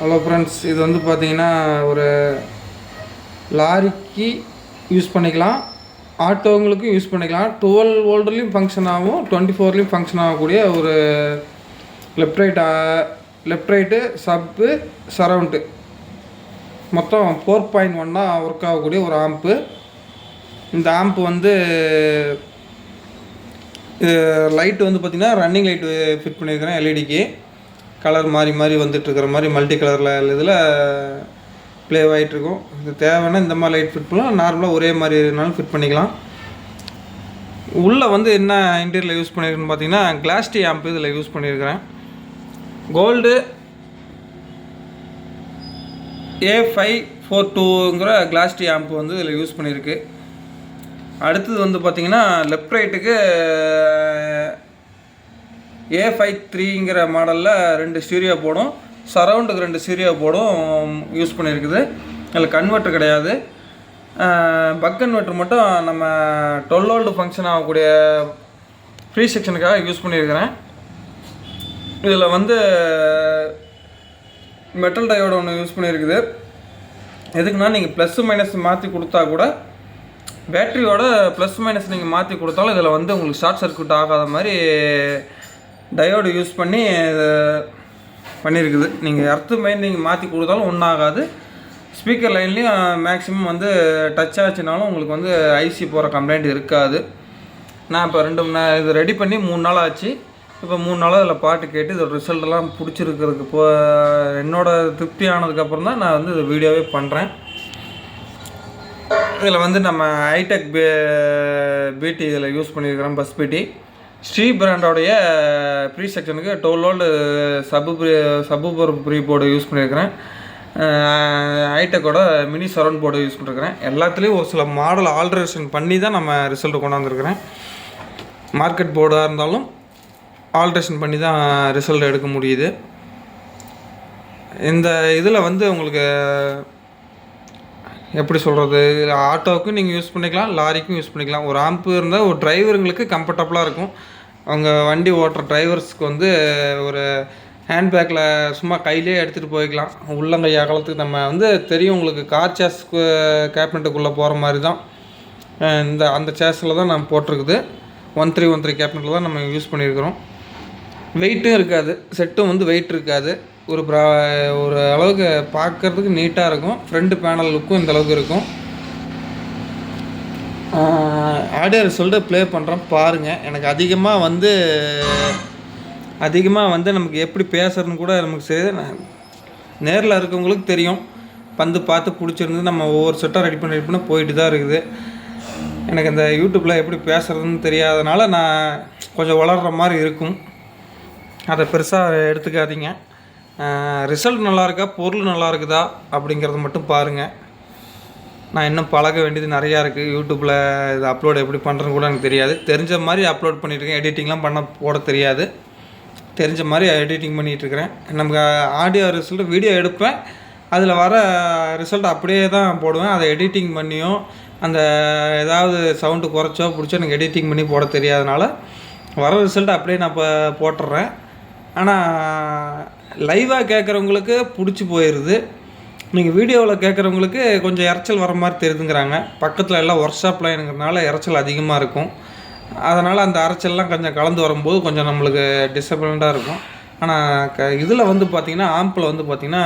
Hello friends இது வந்து பார்த்தீங்கன்னா ஒரு லாரிக்கு யூஸ் பண்ணிக்கலாம். ஆட்டோங்களுக்கும் யூஸ் பண்ணிக்கலாம். டுவெல் வோல்ட்லேயும் ஃபங்க்ஷன் ஆகும் டுவெண்ட்டி ஃபோர்லேயும் ஃபங்க்ஷன் ஆகக்கூடிய ஒரு left right left right sub surround மொத்தம் ஃபோர் பாயிண்ட் ஒன்னாக ஒர்க் ஆகக்கூடிய ஒரு ஆம்ப்பு இந்த ஆம்ப்பு வந்து லைட்டு வந்து பார்த்திங்கன்னா ரன்னிங் லைட்டு ஃபிட் பண்ணியிருக்கிறேன் எல்இடிக்கு கலர் மாறி மாறி வந்துட்டுருக்கிற மாதிரி மல்டி கலரில் இதில் ப்ளே ஆகிட்டுருக்கும் இது தேவைன்னா இந்த மாதிரி லைட் ஃபிட் பண்ணலாம். நார்மலாக ஒரே மாதிரி இருந்தாலும் ஃபிட் பண்ணிக்கலாம். உள்ளே வந்து என்ன இன்டீரியரில் யூஸ் பண்ணியிருக்குன்னு பார்த்தீங்கன்னா கிளாஸ்டி ஆம்ப் இதில் யூஸ் பண்ணியிருக்கிறேன் கோல்டு ஏ ஃபைவ் ஃபோர் டூங்கிற கிளாஸ்டி ஆம்ப் வந்து இதில் யூஸ் பண்ணியிருக்கு. அடுத்தது வந்து பார்த்திங்கன்னா லெஃப்ட் ரைட்டுக்கு ஏ ஃபைவ் த்ரீங்கிற மாடலில் ரெண்டு ஸ்டீரியோ போடும் சரவுண்டுக்கு ரெண்டு ஸ்டீரியோ போடும் யூஸ் பண்ணியிருக்குது. அதில் கன்வெர்ட்ரு கிடையாது. பக் கன்வெர்ட்ரு மட்டும் நம்ம டுவெல் ஓல்டு ஃபங்க்ஷன் ஆகக்கூடிய ஃப்ரீ செக்ஷனுக்காக யூஸ் பண்ணியிருக்கிறேன். இதில் வந்து மெட்டல் டயோடு ஒன்று யூஸ் பண்ணியிருக்குது. எதுக்குன்னா நீங்கள் ப்ளஸ் மைனஸ் மாற்றி கொடுத்தா கூட பேட்டரியோட ப்ளஸ் மைனஸ் நீங்கள் மாற்றி கொடுத்தாலும் இதில் வந்து உங்களுக்கு ஷார்ட் சர்க்யூட் ஆகாத மாதிரி டயோடு யூஸ் பண்ணி பண்ணியிருக்குது நீங்கள் எர்த்து மெயின் நீங்கள் மாற்றி கொடுத்தாலும் ஒன்றும் ஆகாது ஸ்பீக்கர் லைன்லேயும் மேக்ஸிமம் வந்து டச் ஆச்சுனாலும் உங்களுக்கு வந்து ஐசி போகிற கம்ப்ளைண்ட் இருக்காது. நான் இப்போ ரெண்டு மணி நேரம் இது ரெடி பண்ணி மூணு நாள் ஆச்சு. இப்போ மூணு நாளாக இதில் பாட்டு கேட்டு இதோட ரிசல்ட்டெல்லாம் பிடிச்சிருக்கிறதுக்கு இப்போ என்னோடய திருப்தி ஆனதுக்கப்புறம் தான் நான் வந்து இதை வீடியோவே பண்ணுறேன் இதில் வந்து நம்ம ஹைடெக் பே பீட்டி இதில் யூஸ் பண்ணியிருக்கிறோம் பஸ் பீட்டி ஸ்ரீ பிராண்டோடைய ப்ரீ செக்ஷனுக்கு twelve volt sub pre sub pre board use பண்ணியிருக்கிறேன் ஹைடெக்கோட மினி சரௌண்ட் போர்டு யூஸ் பண்ணியிருக்கிறேன் எல்லாத்துலேயும் ஒரு சில மாடல் ஆல்ட்ரேஷன் பண்ணி தான் நம்ம ரிசல்ட் கொண்டாந்துருக்கிறேன் மார்க்கெட் போர்டாக இருந்தாலும் ஆல்ட்ரேஷன் பண்ணி தான் ரிசல்ட் எடுக்க முடியுது. இந்த இதில் வந்து உங்களுக்கு எப்படி சொல்கிறது இதில் ஆட்டோவுக்கும் நீங்கள் யூஸ் பண்ணிக்கலாம் லாரிக்கும் யூஸ் பண்ணிக்கலாம். ஒரு ஆம்பு இருந்தால் ஒரு டிரைவருங்களுக்கு கம்ஃபர்டபுளாக இருக்கும். அவங்க வண்டி ஓட்டுற டிரைவர்ஸ்க்கு வந்து ஒரு ஹேண்ட்பேக்கில் சும்மா கையிலே எடுத்துகிட்டு போய்க்கலாம். உள்ளங்கை அகலத்துக்கு நம்ம வந்து தெரியும் உங்களுக்கு கார் சேஸ் கேபினட்டுக்குள்ளே போகிற மாதிரி தான் இந்த அந்த சேஸில் தான் நம்ம போட்டிருக்குது. ஒன் த்ரீ ஒன் த்ரீ கேபினட்டில் தான் நம்ம யூஸ் பண்ணியிருக்கிறோம். வெயிட்டும் இருக்காது. செட்டும் வந்து வெயிட் இருக்காது. ஒரு ப்ரா ஒரு அளவுக்கு பார்க்கறதுக்கு நீட்டாக இருக்கும். ஃப்ரண்ட் பேனல் லுக்கும் இந்த அளவுக்கு இருக்கும். ஆடியோ ரிசல்ட்டு ப்ளே பண்ணுறோம் பாருங்கள் எனக்கு அதிகமாக வந்து அதிகமாக வந்து நமக்கு எப்படி பேசுறதுன்னு கூட நமக்கு சரி நேரில் இருக்கவங்களுக்கு தெரியும். வந்து பார்த்து பிடிச்சிருந்து நம்ம ஒவ்வொரு செட்டாக ரெடி பண்ணி ரெடி பண்ணி போயிட்டு தான் இருக்குது. எனக்கு இந்த யூடியூப்பில் எப்படி பேசுகிறதுன்னு தெரியாதனால நான் கொஞ்சம் வளர்கிற மாதிரி இருக்கும். அதை பெருசாக எடுத்துக்காதீங்க. ரிசல்ட் நல்லா இருக்கா பொருள் நல்லா இருக்குதா அப்படிங்கிறத மட்டும் பாருங்கள் நான் இன்னும் பழக வேண்டியது நிறையா இருக்குது யூடியூப்பில் இது அப்லோட் எப்படி பண்ணுறதுன்னு கூட எனக்கு தெரியாது. தெரிஞ்ச மாதிரி அப்லோட் பண்ணிகிட்ருக்கேன் எடிட்டிங்லாம் பண்ண போட தெரியாது. தெரிஞ்ச மாதிரி எடிட்டிங் பண்ணிகிட்ருக்கிறேன் நமக்கு ஆடியோ ரிசல்ட் வீடியோ எடுப்பேன். அதில் வர ரிசல்ட் அப்படியே தான் போடுவேன். அதை எடிட்டிங் பண்ணியும் அந்த ஏதாவது சவுண்டு குறைச்சோ பிடிச்சோ எனக்கு எடிட்டிங் பண்ணி போட தெரியாதனால வர ரிசல்ட் அப்படியே நான் இப்போ போட்டுடுறேன் ஆனால் லைவாக கேட்குறவங்களுக்கு பிடிச்சி போயிடுது நீங்கள் வீடியோவில் கேட்குறவங்களுக்கு கொஞ்சம் இறைச்சல் வர மாதிரி தெரியுதுங்கிறாங்க. பக்கத்தில் எல்லாம் ஒர்க் ஷாப் லைனுங்கிறனால இறைச்சல் அதிகமாக இருக்கும். அதனால் அந்த அரைச்சல்லாம் கொஞ்சம் கலந்து வரும்போது கொஞ்சம் நம்மளுக்கு டிசப்பாயிண்டாக இருக்கும். ஆனால் க இதில் வந்து பார்த்திங்கன்னா ஆம்பில் வந்து பார்த்திங்கன்னா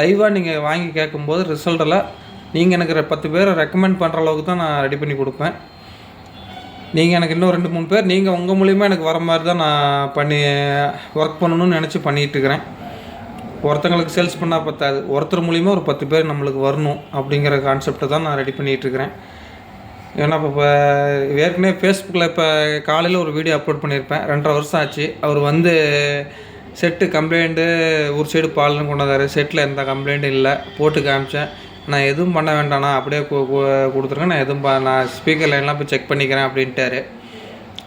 லைவாக நீங்கள் வாங்கி கேட்கும்போது ரிசல்ட்டில் நீங்கள் எனக்கு பத்து பேரை ரெக்கமெண்ட் பண்ணுற அளவுக்கு தான் நான் ரெடி பண்ணி கொடுப்பேன். நீங்கள் எனக்கு இன்னும் ரெண்டு மூணு பேர். நீங்கள் உங்கள் மூலிமா எனக்கு வர மாதிரி தான் நான் பண்ணி ஒர்க் பண்ணணும்னு நினச்சி பண்ணிகிட்ருக்கிறேன் ஒருத்தங்களுக்கு சேல்ஸ் பண்ணால் பத்தாது. ஒருத்தர் மூலிமா ஒரு பத்து பேர் நம்மளுக்கு வரணும் அப்படிங்கிற கான்செப்டை தான் நான் ரெடி பண்ணிகிட்ருக்கிறேன் ஏன்னா இப்போ இப்போ ஏற்கனவே ஃபேஸ்புக்கில் இப்போ காலையில் ஒரு வீடியோ அப்லோட் பண்ணியிருப்பேன் ரெண்டரை வருஷம் ஆச்சு. அவர் வந்து செட்டு கம்ப்ளைண்ட்டு ஒரு சைடு பால்னு கொண்டாந்தார் செட்டில் எந்த கம்ப்ளைண்ட்டும் இல்லை. போட்டு காமிச்சேன். நான் எதுவும் பண்ண வேண்டாண்ணா அப்படியே கொடுத்துருங்க. நான் எதுவும் ப- நான் ஸ்பீக்கர் லைன்லாம் போய் செக் பண்ணிக்கிறேன் அப்படின்ட்டாரு.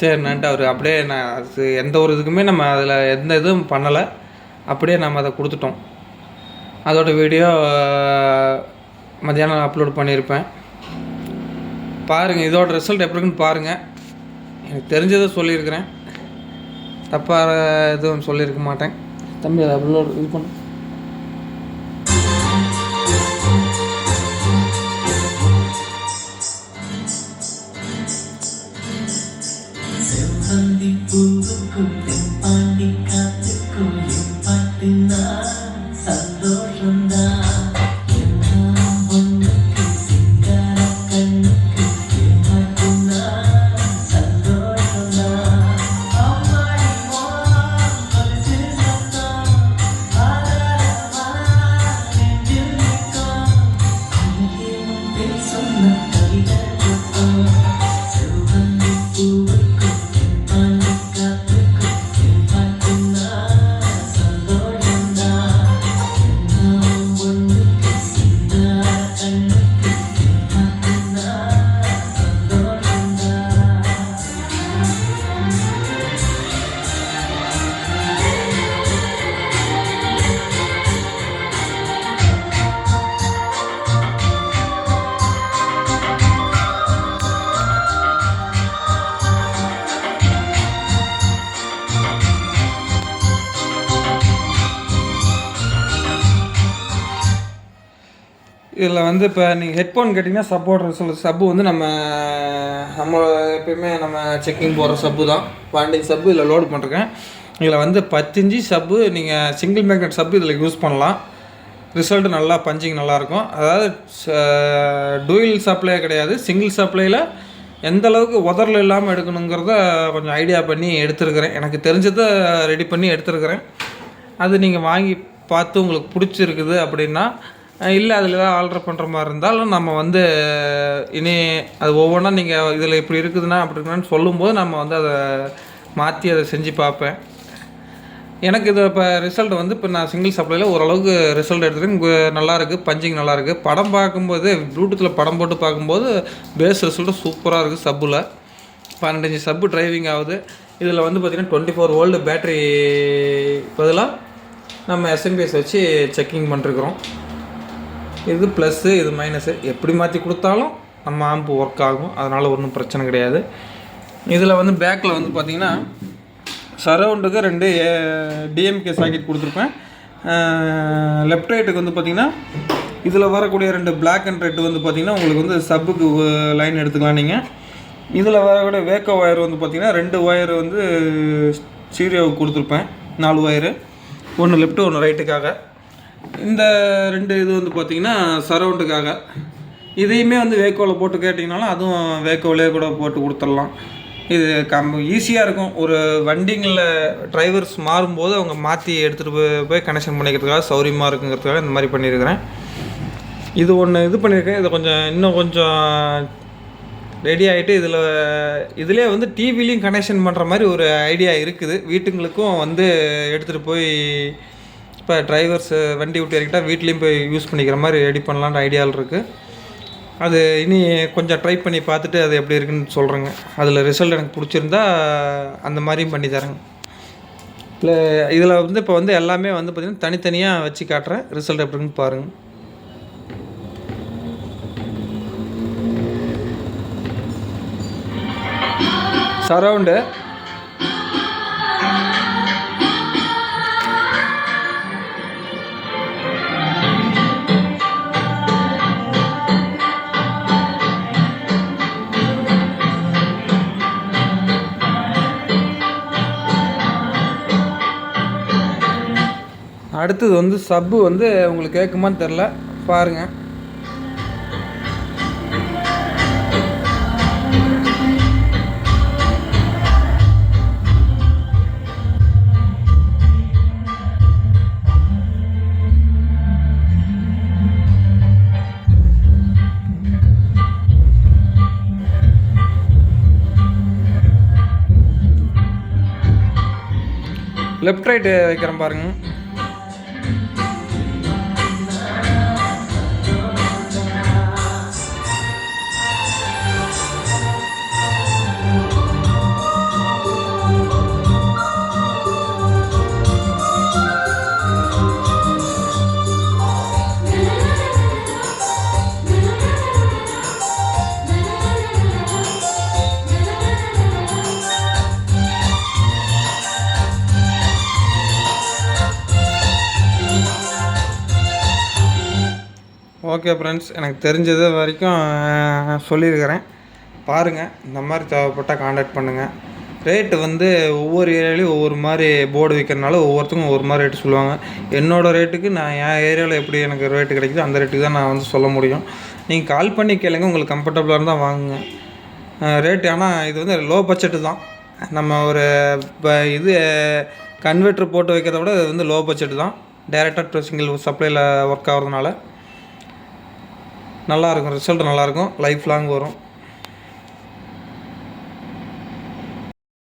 சரிண்ணான்ட்டு அவர் அப்படியே நான் அது எந்த ஒரு இதுக்குமே நம்ம அதில் எந்த இதுவும் பண்ணலை. அப்படியே நம்ம அதை கொடுத்துட்டோம். அதோட வீடியோ மத்தியானம் அப்லோட் பண்ணியிருப்பேன். பாருங்கள் இதோட ரிசல்ட் எப்படி இருக்குன்னு பாருங்கள் எனக்கு தெரிஞ்சதை சொல்லியிருக்கிறேன். தப்பாக எதுவும் சொல்லியிருக்க மாட்டேன். தம்பி அதை அப்லோட் இது பண்ணு. good. இதில் வந்து இப்போ நீங்கள் ஹெட்ஃபோன் கேட்டிங்கன்னா சப்போர்ட் ரிசல்ட் சப்பு வந்து நம்ம நம்ம எப்பயுமே நம்ம செக்கிங் போகிற சப்பு தான். பாண்டிங் சப்பு இதில் லோடு பண்ணிருக்கேன். இதில் வந்து பத்தஞ்சு சப்பு நீங்கள் சிங்கிள் மேக்னெட் சப்பு இதில் யூஸ் பண்ணலாம். ரிசல்ட் நல்லா பஞ்சிங் நல்லாயிருக்கும் அதாவது டூயில் சப்ளை கிடையாது. சிங்கிள் சப்ளையில் எந்த அளவுக்கு உதறல் இல்லாமல் எடுக்கணுங்கிறத கொஞ்சம் ஐடியா பண்ணி எடுத்துருக்கிறேன். எனக்கு தெரிஞ்சதை ரெடி பண்ணி எடுத்துருக்கிறேன். அது நீங்கள் வாங்கி பார்த்து உங்களுக்கு பிடிச்சிருக்குது அப்படின்னா இல்லை அதில் ஏதாவது ஆல்ட்ரு பண்ணுற மாதிரி இருந்தாலும் நம்ம வந்து இனி அது ஒவ்வொன்றா நீங்கள் இதில் இப்படி இருக்குதுன்னா அப்படி இருக்குன்னு சொல்லும்போது நம்ம வந்து அதை மாற்றி அதை செஞ்சு பார்ப்பேன். எனக்கு இது இப்போ ரிசல்ட் வந்து இப்போ நான் சிங்கிள் சப்ளையில் ஓரளவுக்கு ரிசல்ட் எடுத்துருக்கேன். நல்லாயிருக்கு பஞ்சிங் நல்லா இருக்குது படம் பார்க்கும்போது ப்ளூடூத்தில் படம் போட்டு பார்க்கும்போது பேஸ் ரிசல்ட்டு சூப்பராக இருக்குது சப்பில் பன்னெண்டஞ்சு சப்பு டிரைவிங் ஆகுது. இதில் வந்து பார்த்திங்கன்னா டுவெண்ட்டி ஃபோர் ஓல்டு பேட்ரி பதிலாக நம்ம எஸ்எம்பிஎஸ் வச்சு செக்கிங் பண்ணிருக்கிறோம். இது ப்ளஸ்ஸு இது மைனஸு எப்படி மாற்றி கொடுத்தாலும் நம்ம ஆம்பு ஒர்க் ஆகும். அதனால் ஒன்றும் பிரச்சனை கிடையாது. இதில் வந்து பேக்கில் வந்து பார்த்திங்கன்னா சரவுண்டுக்கு ரெண்டு டிஎம்கே சாக்கெட் கொடுத்துருப்பேன். லெஃப்ட் ரைட்டுக்கு வந்து பார்த்திங்கன்னா இதில் வரக்கூடிய ரெண்டு பிளாக் அண்ட் ரெட் வந்து பார்த்திங்கன்னா உங்களுக்கு வந்து சப்புக்கு லைன் எடுத்துக்கலாம் நீங்கள் இதில் வரக்கூடிய வேக்கோ ஒயர் வந்து பார்த்திங்கன்னா ரெண்டு ஒயர் வந்து ஸ்டீரியோவுக்கு கொடுத்துருப்பேன். நாலு ஒயரு ஒன்று லெஃப்ட்டு ஒன்று ரைட்டுக்காக இந்த ரெண்டு இது வந்து பார்த்திங்கன்னா சரவுண்டுக்காக இதையுமே வந்து வேக்கோவில் போட்டு கேட்டிங்கனாலும் அதுவும் வேக்கோவிலே கூட போட்டு கொடுத்துடலாம். இது கம் ஈஸியாக இருக்கும். ஒரு வண்டிங்களில் டிரைவர்ஸ் மாறும்போது அவங்க மாற்றி எடுத்துகிட்டு போய் போய் கனெக்ஷன் பண்ணிக்கிறதுக்காக சௌரியமாக இருக்குங்கிறதுக்காக இந்த மாதிரி பண்ணியிருக்கிறேன். இது ஒன்று இது பண்ணியிருக்கேன். இதை கொஞ்சம் இன்னும் கொஞ்சம் ரெடி ஆகிட்டு இதில் இதிலே வந்து டிவிலையும் கனெக்ஷன் பண்ணுற மாதிரி ஒரு ஐடியா இருக்குது. வீட்டுங்களுக்கும் வந்து எடுத்துகிட்டு போய் இப்போ டிரைவர்ஸ் வண்டி விட்டு இறக்கிட்டால் வீட்லேயும் போய் யூஸ் பண்ணிக்கிற மாதிரி ரெடி பண்ணலான்ற ஐடியாவில் இருக்குது அது இனி கொஞ்சம் ட்ரை பண்ணி பார்த்துட்டு அது எப்படி இருக்குன்னு சொல்கிறேங்க அதில் ரிசல்ட் எனக்கு பிடிச்சிருந்தா அந்த மாதிரியும் பண்ணி தரேங்க. இல்லை இதில் வந்து இப்போ வந்து எல்லாமே வந்து பார்த்திங்கன்னா தனித்தனியாக வச்சு காட்டுறேன். ரிசல்ட் எப்படி இருக்குன்னு பாருங்கள் சரௌண்டு அடுத்தது வந்து சப்பு வந்து உங்களுக்கு கேட்குமான்னு தெரில பாருங்கள் லெஃப்ட் ரைட்டு வைக்கிறேன் பாருங்கள் ஓகே ஃப்ரெண்ட்ஸ் எனக்கு தெரிஞ்சது வரைக்கும் சொல்லியிருக்கிறேன். பாருங்கள் இந்த மாதிரி தேவைப்பட்டால் காண்டாக்ட் பண்ணுங்கள் ரேட்டு வந்து ஒவ்வொரு ஏரியாலையும் ஒவ்வொரு மாதிரி போர்டு விற்கிறனால ஒவ்வொருத்தங்க ஒவ்வொரு மாதிரி ரேட்டு சொல்லுவாங்க. என்னோடய ரேட்டுக்கு நான் என் ஏரியாவில் எப்படி எனக்கு ரேட்டு கிடைக்குதோ அந்த ரேட்டுக்கு தான் நான் வந்து சொல்ல முடியும். நீங்கள் கால் பண்ணி கேளுங்க உங்களுக்கு கம்ஃபர்டபுளாக இருந்தால் வாங்குங்க. ரேட்டு ஆனால் இது வந்து லோ பட்ஜெட்டு தான். நம்ம ஒரு இப்போ இது கன்வெர்ட்ரு போட்டு வைக்கிறத விட இது வந்து லோ பட்ஜெட்டு தான். டேரெக்டாக சிங்கிள் சப்ளையில் ஒர்க் ஆகிறதுனால. நல்லாயிருக்கும் ரிசல்ட் நல்லாயிருக்கும் லைஃப் லாங் வரும்.